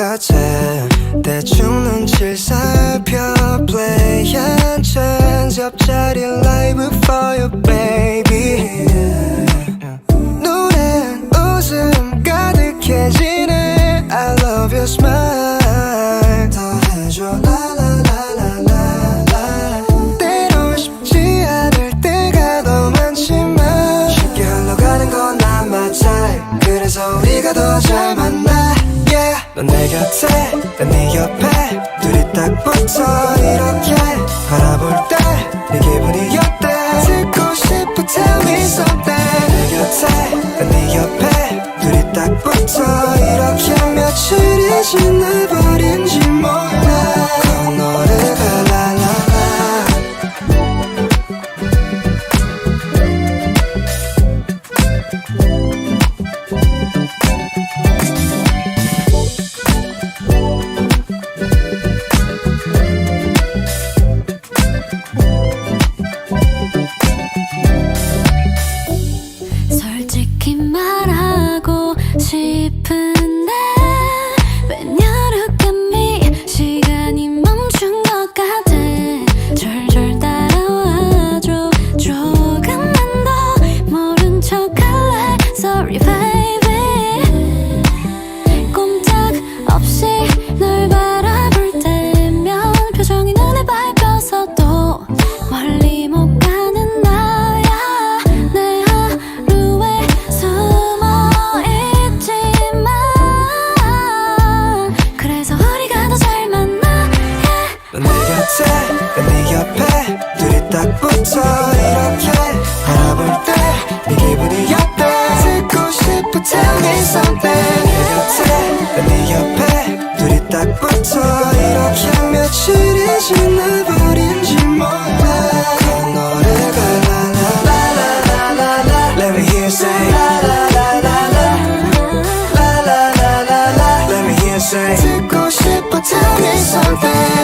yeah. 대충 눈치를 살펴 play 한 chance 옆자리 live for you baby. 눈엔 웃음 가득해지네 I love your smile 더 해줘 la 때론 쉽지 않을 때가 더 많지만 쉽게 흘러가는 건 my type 그래서 우리가 더 잘 만나 넌 내 곁에 난 네 옆에. 둘이 딱 붙어 이렇게 바라볼 때 네 기분이 어때? 듣고 싶어 tell me something. 내 곁에 난 네 옆에. 둘이 딱 붙어 이렇게 며칠이 지나버 딱 붙어 이렇게 바라볼 때네 기분이 어때 듣고 싶어 tell me something 내 곁에 난네 옆에 둘이 딱 붙어 이렇게 며칠이 지나버린지 몰라 그 노래가 라라라라라라 Let me hear you say 라라라라라 라라라라라 Let me hear you say 듣고 싶어 tell me something